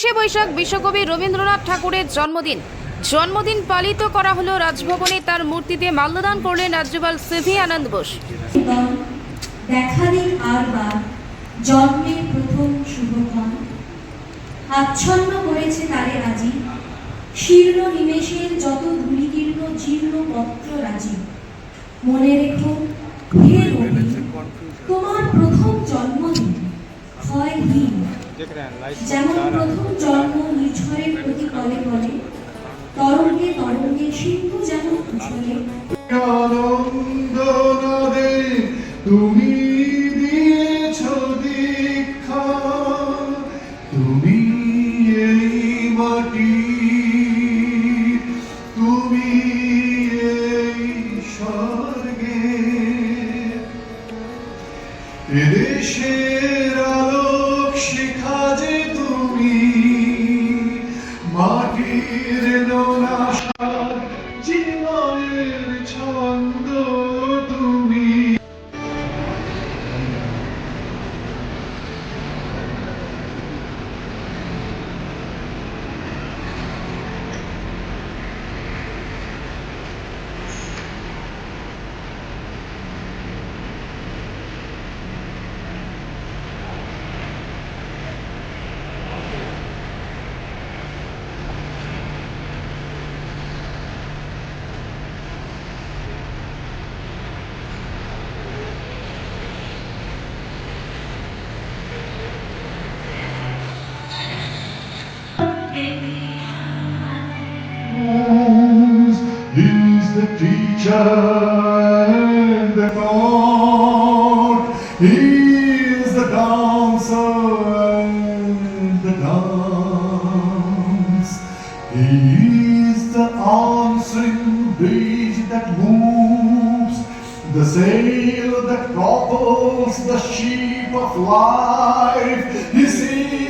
পঁচিশে বৈশাখ বিশ্বকবি রবীন্দ্রনাথ ঠাকুরের জন্মদিন। জন্মদিন পালিত করা হলো রাজভবনে, তার মূর্তিতে মাল্যদান করলেন রাজ্যপাল সিভি আনন্দ বোস। দেখা জন্মের প্রথম আচ্ছন্ন করেছে তারে আজি। শীর্ণ নিমেষের যত ধূলিকীর্ণ জীর্ণ পত্র রাজি। মনে রেখো, হে তোমার প্রথম জন্মদিন। ক্ষয়হীন যেমন প্রথম জন্ম নির্ঝরের প্রতি কলে কলে তরঙ্গে তরঙ্গে সিন্ধু যেমন উছলে আনন্দ নদে তুমি দিয়েছ দীক্ষা তুমি এই মাটি তুমি এই স্বর্গে। এদেশের শিখা যে তুমি মাটির নোনা and the God. He's the dancer and the dance. He's the answering bridge that moves, the sail that propels the ship of life. He sings,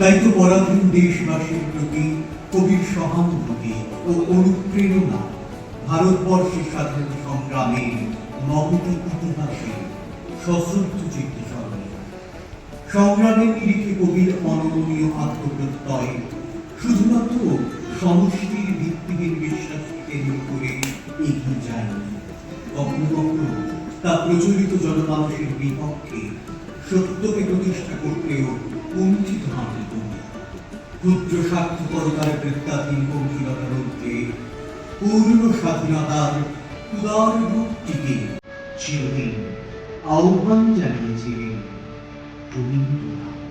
তাই তো পরাধীন দেশবাসীর প্রতি কবির সহানুভূতি ও অনুপ্রেরণা ভারতবর্ষের স্বাধীনতা সংগ্রামের মহতি ইতিহাসে সশ্রদ্ধ চিত্তে সংগ্রামের নিরিখে কবির অনমনীয় আত্মপ্রত্যয় শুধুমাত্র সমষ্টির ভিত্তিহীন বিশ্বাসকে কেন্দ্র করে এগিয়ে যায়নি। কখনো কখনো তা প্রচলিত জনমানুষের বিপক্ষে সত্যকে প্রতিষ্ঠা করতেও কুণ্ঠিত মাঠে কবি ক্ষুদ্র স্বার্থপরতার বৃত্তাধীন গম্ভীরতার মধ্যে পূর্ণ স্বাধীনতার উদার রূপটিকে চিরদিন আহ্বান জানিয়েছিলেন রবীন্দ্রনাথ